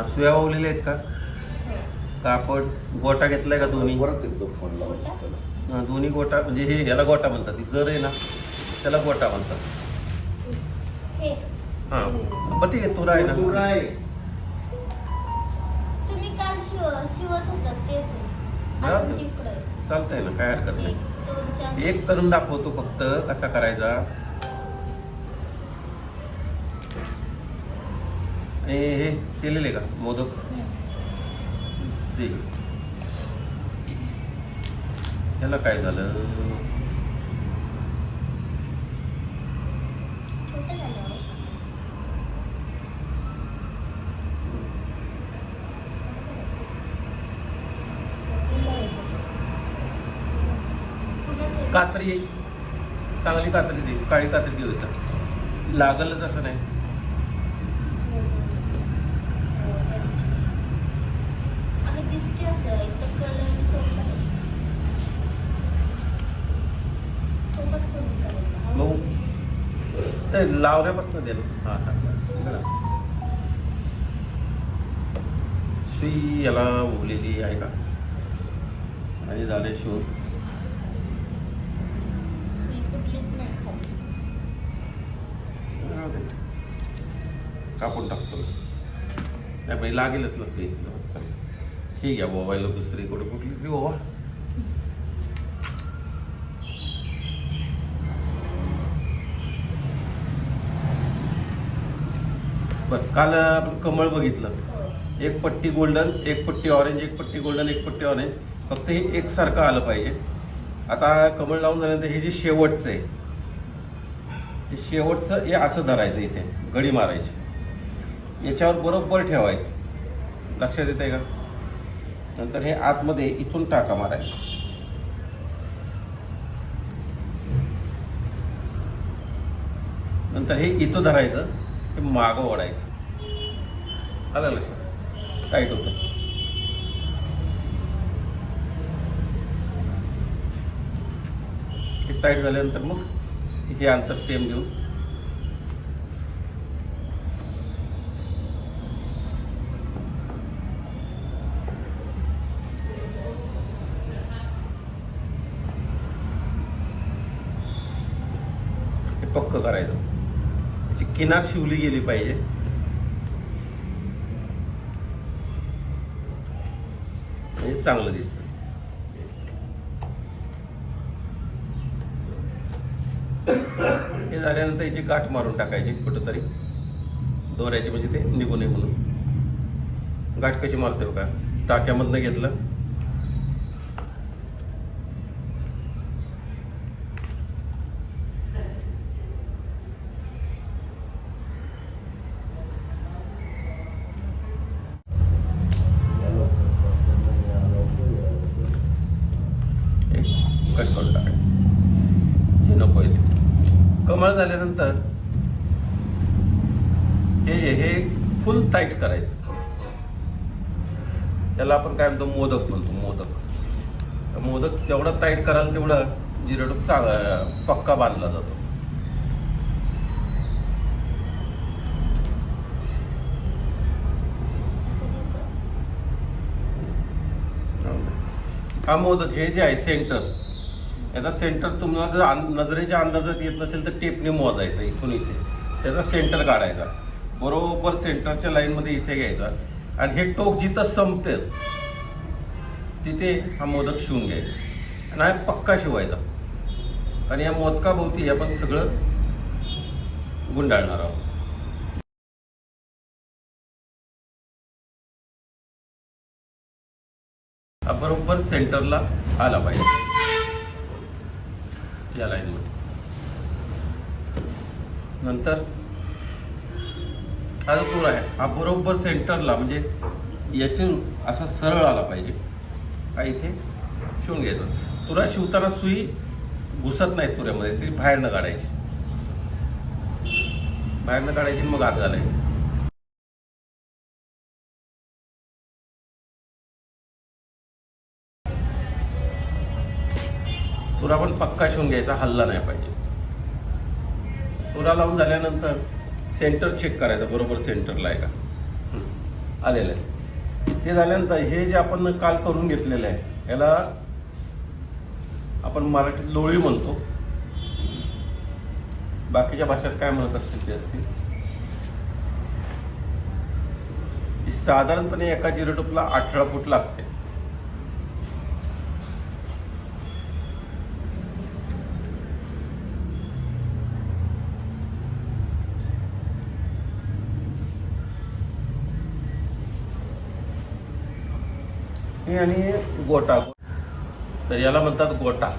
हा सुया वावलेल्या आहेत का? हो. कापड गोटा घेतलाय का दोन्ही? परत एकदा फोन लावा चला. हा, दोन्ही गोटा म्हणजे हे याला गोटा म्हणतात ही जर आहे ना त्याला गोटा म्हणतात. हे. हा पण ठीक आहे तुरा आहे दूर ना आहे. तुम्ही काल शिव शिवत होतात तेच आहे. हा. अजून तिकडे चालतंय ना काय हरकत नाही. एक दोन चार. एक करून दाखवतो फक्त कसा करायचा. आणि हे केलेले का? मोदक? त्याला काय झालं? हो. कात्री. चांगली कात्री दे. काळी कात्री दे होता लागलच असं नाही. कलर सोबत करून करायचं ते लावण्यापासून दे ना हा. हा सुई याला उगलेली आहे का? आणि झाले शिवून सुई कुठलीच नाही खाली. राहू दे. कापून टाकतो. नाही बाई लागेलच नसते. ही घ्या मोबाईल दुसरी कुठे कुठली? तरी बाबा. बस काल कमळ बघितलं. एक पट्टी गोल्डन एक पट्टी ऑरेंज एक पट्टी गोल्डन एक पट्टी ऑरेंज फक्त हे एकसारखं आलं पाहिजे. आता कमळ लावून झाल्यानंतर हे जे शेवटचं आहे हे शेवटचं हे असं धरायचं इथे गडी मारायची. याच्यावर बरोबर ठेवायचं. लक्षात येत आहे का? नंतर हे आतमध्ये इथून टाका मारायचं नंतर हे इथं धरायचं हे मागं ओढायचं. आलं लक्षात? टाईट होतं? हे टाईट झाल्यानंतर मग हे अंतर सेम देऊन किनार शिवली गेली पाहिजे. म्हणजे चांगलं दिसतं. हे झाल्यानंतर याची गाठ मारून टाकायची कुठंतरी. दोऱ्याची म्हणजे ते निघू नये म्हणून. गाठ कशी मारते बघा. टाक्यामधनं घेतलं एक कट करून टाकायचं हे नको आहे ते. कमळ झाल्यानंतर हे हे फुल टाईट करायचं त्याला आपण काय म्हणतो मोदक म्हणतो मोदक. मोदक जेवढा टाईट कराल तेवढा जिरड चांगला पक्का बांधला जातो. हा मोदक हे जे आहे सेंटर याचा सेंटर तुम्हाला जर नजरेच्या अंदाजात येत नसेल तर टेपने मोजायचं इथून इथे. त्याचा सेंटर काढायचा. बरोबर सेंटरच्या लाईनमध्ये इथे घ्यायचा. आणि हे टोक जिथं संपते तिथे हा मोदक शिवून घ्यायचा. आणि हा पक्का शिवायचा. आणि या मोदकाभोवती आपण सगळं गुंडाळणार आहोत. बरोबर सेंटरला आला पाहिजे. या लाईनमध्ये नंतर हा जो तूर आहे हा बरोबर सेंटरला म्हणजे यातून असा सरळ आला पाहिजे. हा इथे? शिवून घ्यायचा. तुरा शिवताना सुई घुसत नाही तुऱ्यामध्ये ती बाहेरनं काढायची. बाहेरनं काढायची मग आत घालायची. तुरा पण पक्का शिवून घ्यायचा हल्ला नाही पाहिजे. तुरा लावून झाल्यानंतर सेंटर चेक करायचा बरोबर सेंटरला आहे का? आलेलं आहे. ते झाल्यानंतर हे जे आपण काल करून घेतलेलं आहे याला आपण मराठीत लोळी म्हणतो. बाकीच्या भाषेत काय म्हणत असतील ते असतील? साधारणपणे एका जिरोटोपला अठरा फूट लागते. हे आणि गोटा. तर याला म्हणतात गोटा.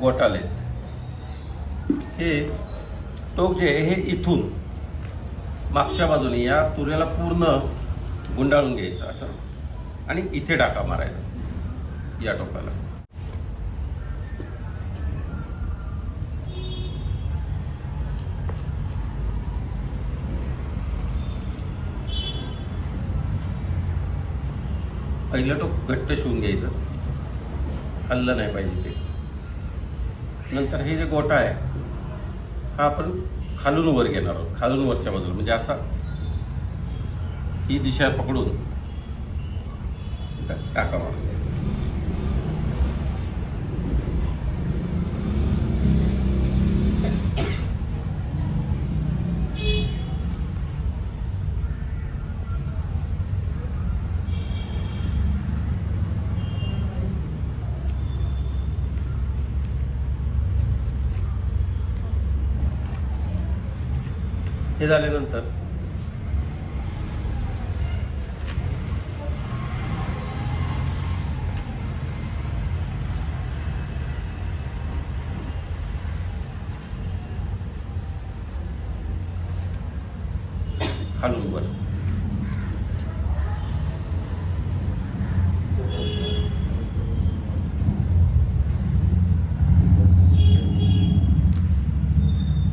गोटालेस. हे टोक जे आहे हे इथून मागच्या बाजूने या तुऱ्याला पूर्ण गुंडाळून घ्यायचं असं. आणि इथे डाका मारायचा या टोकाला. पहिलं टोक घट्ट शिवून घ्यायचं. हल्लं नाही पाहिजे ते. नंतर हे जे गोटा आहे हा आपण खालून वर घेणार आहोत. खालून वरच्या बाजूला. म्हणजे असा ही दिशा पकडून टाका मारून घ्यायचं हे झाल्यानंतर खालून वर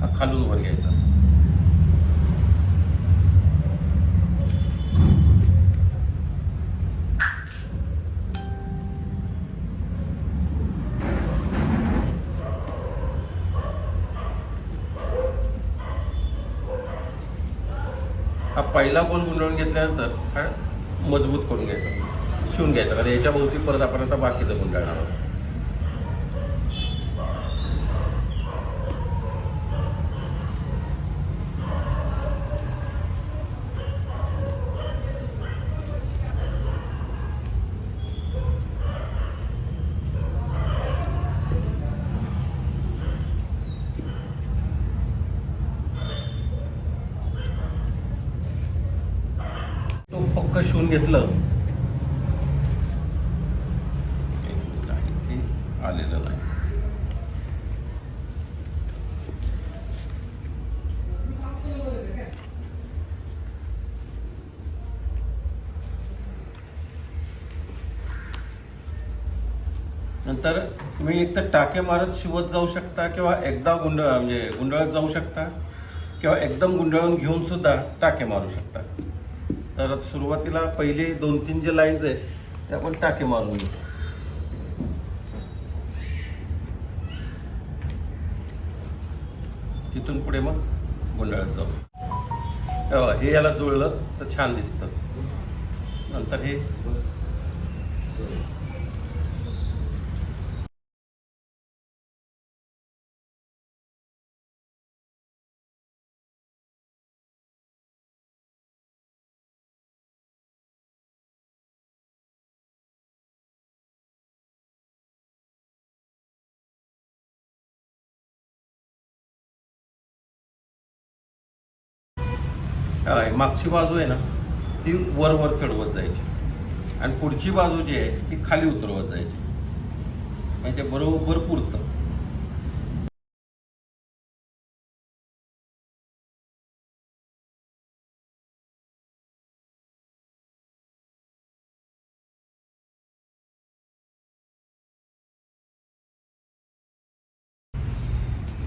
हा खालून वर घ्यायचा हा पहिला गोल गुंडळून घेतल्यानंतर हा मजबूत करून घ्यायचा. शिवून घ्यायचा. कारण याच्या भोवती परत आपण आता बाकीचं गुंडाळणार आहोत तो पक्क शिवून घेतलं. आलेलं नाही नंतर तुम्ही एक तर टाके मारत शिवत जाऊ शकता किंवा एकदा गुंड म्हणजे गुंडळत जाऊ शकता किंवा एकदम गुंडळून घेऊन सुद्धा टाके मारू शकता. तर सुरुवातीला पहिले दोन तीन जे लाईन्स आहेत ते आपण टाके मारून घेऊ. तिथून पुढे मग गुंडाळत जाऊ. हे याला जुळलं तर छान दिसतं. नंतर हे मागची बाजू आहे ना ती वरवर चढवत जायची. आणि पुढची बाजू जी आहे ती खाली उतरवत जायची. म्हणजे ते बरोबर पुरतं.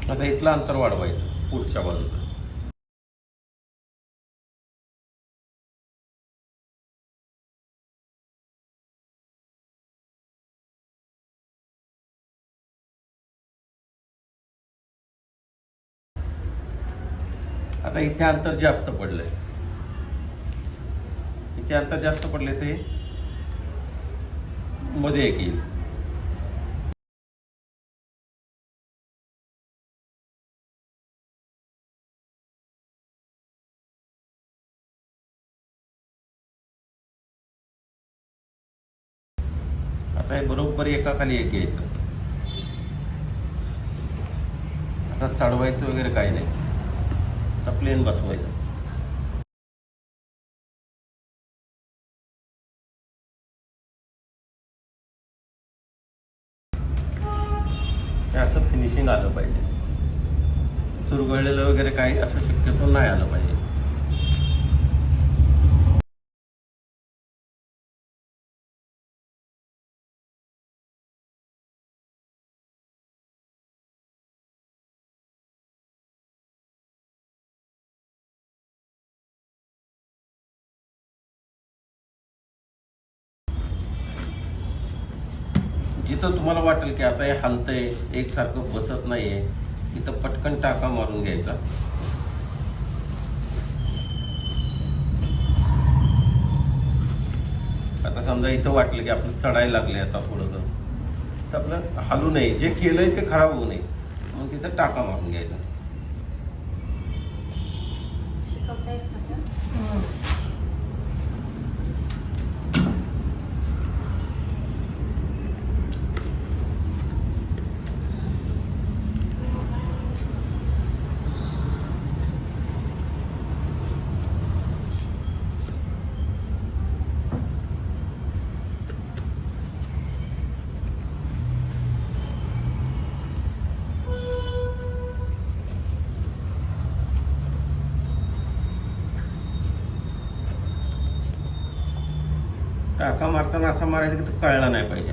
आता इथलं अंतर वाढवायचं पुढच्या बाजूचं. आता इथे अंतर जास्त पडलंय. इथे अंतर जास्त पडले ते मध्ये एक येईल. आता हे बरोबर एका खाली एक यायचं. आता चढवायचं वगैरे काही नाही. आता प्लेन बसवायचं. असं फिनिशिंग आलं पाहिजे. चुरगळलेलं वगैरे काही असं शक्यतो नाही आलं पाहिजे. जिथं तुम्हाला वाटेल की आता हे हलतंय एकसारखं बसत नाहीये. तिथं पटकन टाका मारून घ्यायचा. आता समजा इथं वाटलं की आपलं चढायला लागले आता थोडंसं. तर आपलं हलू नये. जे केलंय ते खराब होऊ नये. मग तिथं टाका मारून घ्यायचा. टाका मारताना असा मारायचं की तो कळला नाही पाहिजे.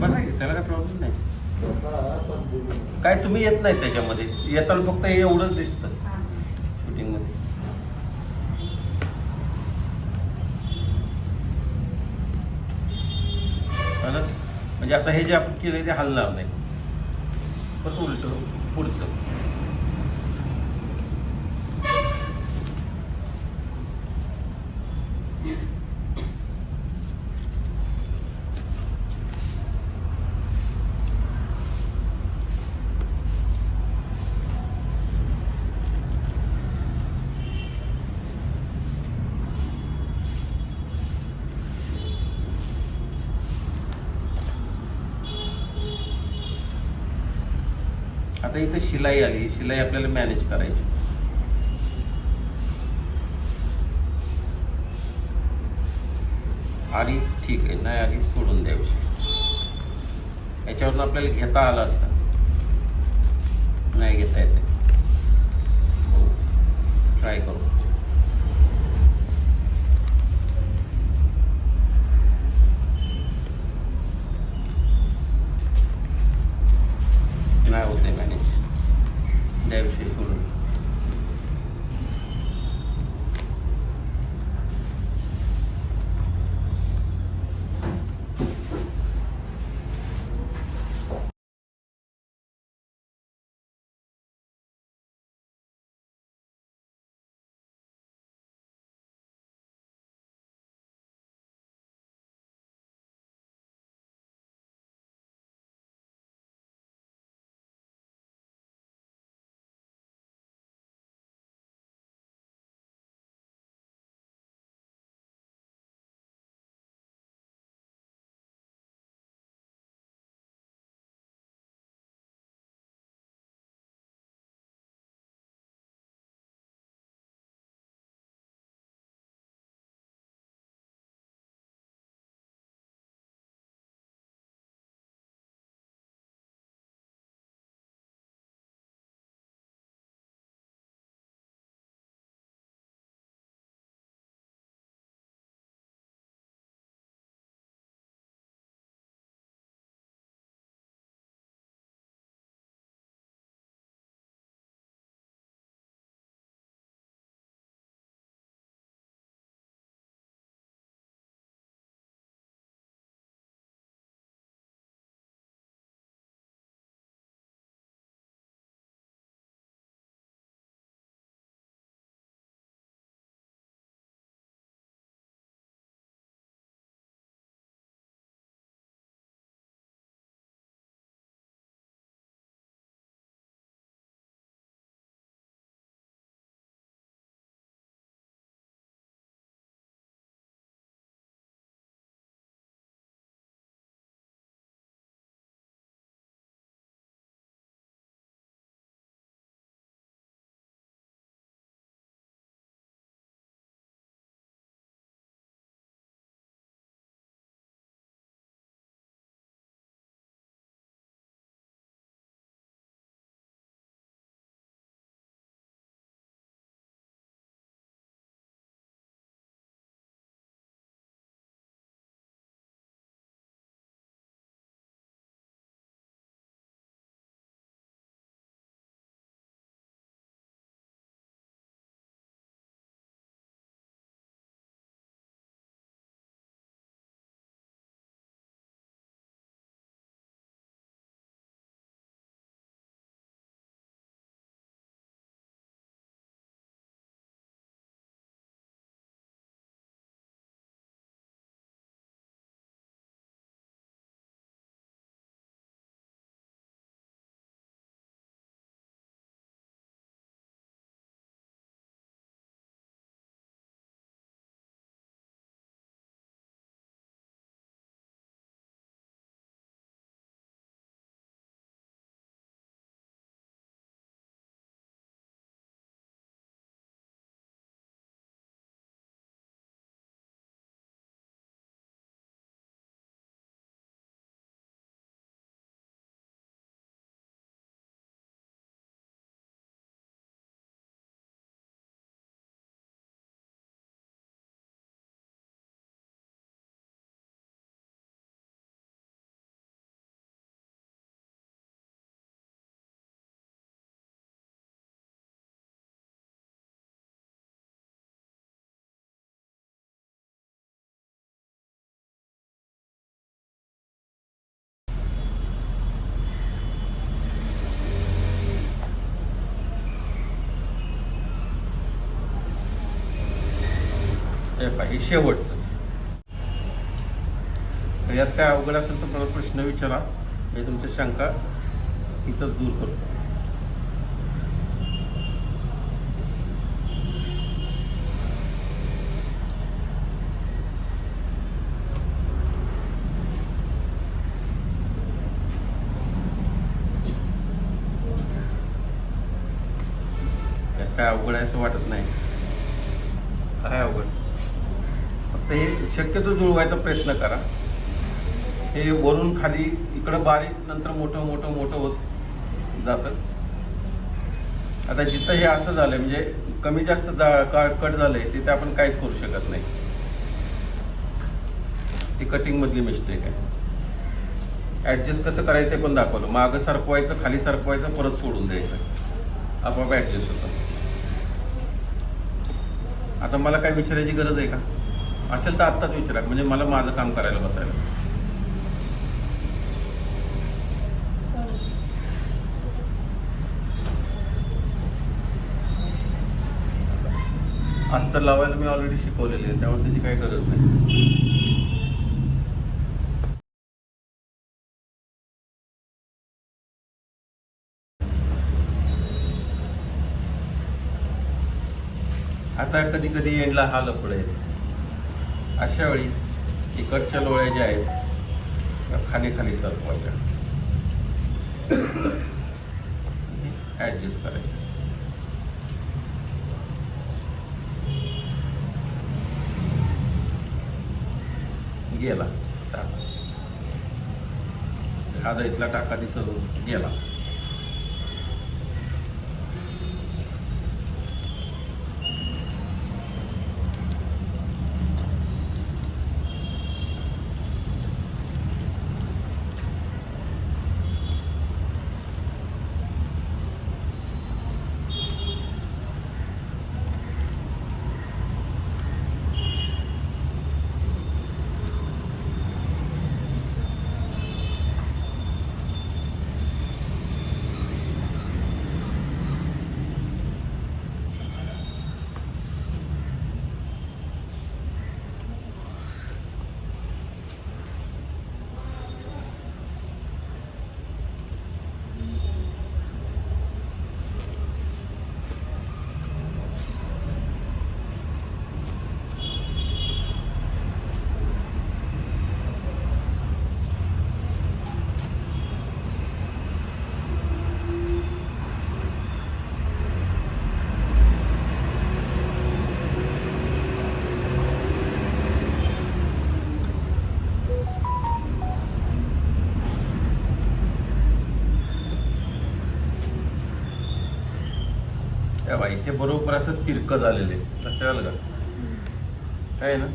बसा की त्याला काय प्रॉब्लेम नाही. काय तुम्ही येत नाही त्याच्यामध्ये. येताना फक्त हे एवढंच दिसतं. शूटिंगमध्ये शूटिंगमध्ये म्हणजे आता हे जे आपण केलं ते हलणार नाही. परत उलट? पुढचं आता इथं शिलाई आली शिलाई आपल्याला मॅनेज करायची. आली ठीक आहे नाही आली सोडून द्यावी याच्यावरून आपल्याला घेता आलं असतं. नाही घेता येते. ट्राय हो, करू. नाही होते मॅनेज द्याविषयी सोडून बरं का शेवटचं. तर यात काय अवघड असेल तर मला प्रश्न विचारा. मी तुमच्या शंका इथंच दूर करतो. यात काय अवघड आहे असं वाटत नाही. काय अवघड? तर हे शक्यतो जुळवायचा प्रयत्न करा. हे वरून खाली इकडं बारीक नंतर मोठं मोठं मोठं होत जातं. आता जिथं हे असं झालंय म्हणजे कमी जास्त जा का कट झालंय तिथे आपण काहीच करू शकत नाही. ती कटिंग मधली मिस्टेक आहे. ॲडजस्ट कसं करायचं ते पण दाखवलं. मागं सरकवायचं खाली सरकवायचं परत सोडून द्यायचं. आपोआप ॲडजस्ट होतं. आता मला काय विचारायची गरज आहे का? असेल तर आत्ताच विचारा. म्हणजे मला माझं काम करायला बसायला. अस्तर लावायला मी ऑलरेडी शिकवलेले आहे त्यामुळे त्याची काही गरज नाही. आता कधी कधी एंडला हा लफड आहे अशा वेळी इकडच्या लोळ्या ज्या आहेत त्या खाली खाली सरकवायच्या ॲडजस्ट करायचं. गेला टाका. हा इथला टाका दिसत गेला. त्या बाई ते बरोबर असं तिरकं झालेले लक्षात आलं का? काय ना?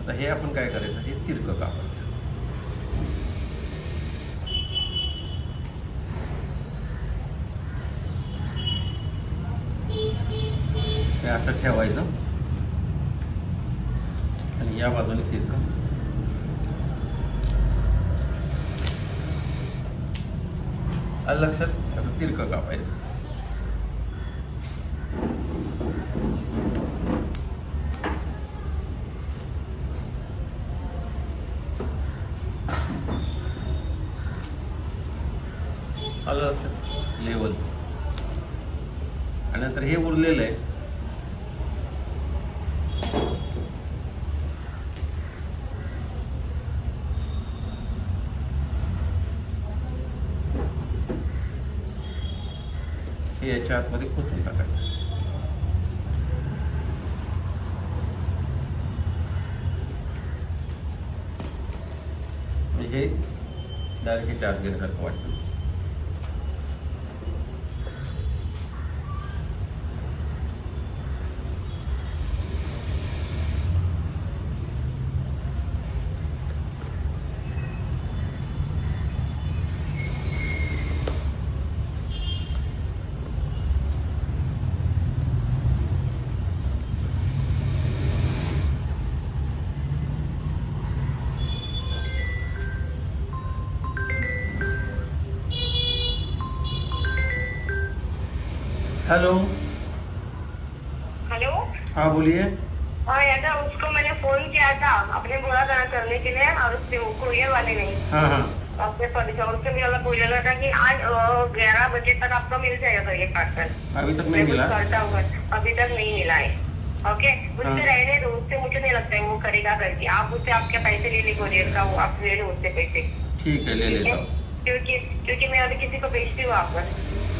आता हे आपण काय करायचं? हे तिरकं कापायचं. हे असं ठेवायचं. आणि या बाजूने तिरकं. लक्षात आता तिरकं कापायचं. आलं लक्षात? लेवल. आणि नंतर हे उरलेलं आहे. हे याच्या आतमध्ये खोचून टाकायचं. हे डायरेक्ट चार्ज घेण्यासारखं वाटतं. हेलो? हाँ बोलिए। और ऐसा उसको मैंने फ़ोन किया था आपने बोला था ना करने के लिए और उससे वो कुरियर वाले नहीं हाँ हाँ। आपने परमिशन उससे भी बोला था कि आज ग्यारह बजे तक आपको मिल जाएगा ये पार्सल अभी तक नहीं मिला? करता हूँ अभी तक नहीं मिला है। ओके उससे हाँ। रहने दो उससे मुझे नहीं लगता है वो करेगा करके आप उससे आपके पैसे ले ली कोरियर का वो आप ले लो उससे पैसे। ठीक है ले लेता हूँ। क्योंकि क्योंकि मैं अभी किसी को भेजती हूँ वापस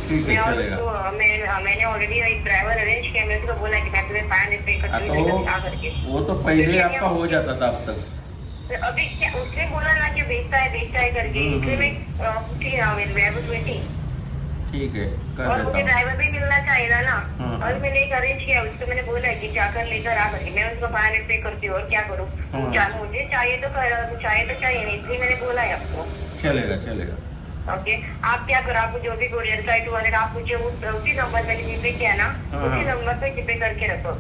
ठीक है चलेगा मैंने ऑलरेडी एक ड्राइवर अरेंज किया मैं उसको बोला कि मैं तुम्हें फाइव पे हाँ, तो वो करके। वो तो पहले आपका हो जाता था अब तक। तो अभी क्या उसने बोला ना कि बेचता है बेचता है करके। हम्म, इसलिए मैं पूछी was waiting। ठीक है कर और मुझे ड्राइवर भी मिलना चाहिए था ना। हाँ, और हाँ। मैंने एक अरेंज किया उसको मैंने बोला कि जाकर लेकर आ करके मैं उसको फाइव हंड्रेड पे करती हूँ और क्या करूँ? हाँ। मुझे चाहिए तो चाहिए तो चाहिए नहीं इसलिए मैंने बोला है आपको। चलेगा चलेगा। ओके? आप क्या करो आपको जो भी कोरियर का टू हंड्रेड आप मुझे उसी नंबर मैंने जीपे किया ना हाँ, उसी हाँ। नंबर पे जीपे करके रखो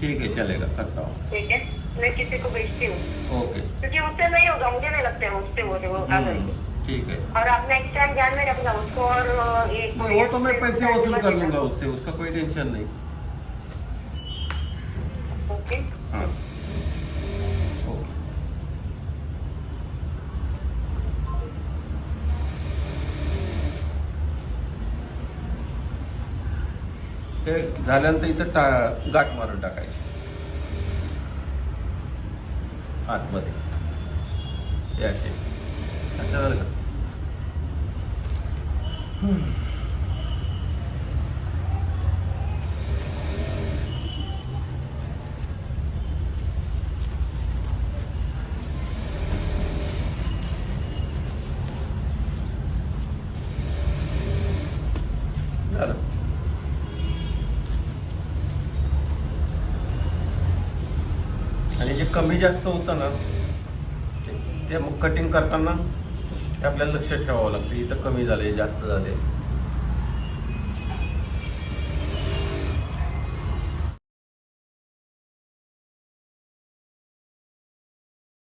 ठीक है चलेगा करता हूँ। ठीक है? मैं किसी को भेजती हूँ। ओके। क्योंकि उससे नहीं होगा मुझे नहीं लगता है उससे वो हम्म, ठीक है। और नेक्स्ट टाइम ध्यान में रखना उसको और नहीं, वो तो मैं पैसे वसूल कर लूँगा उससे उसका कोई टेंशन नहीं। ओके? हाँ। ते झाल्यानंतर इथं टा गाठ मारून टाकायची. आतमध्ये. या असे. अच्छा झालं का हम्म. झालं आणि जे कमी जास्त होतं ना ते- मग कटिंग करताना ते आपल्याला लक्ष ठेवावं लागतं इथं कमी झाले जास्त झाले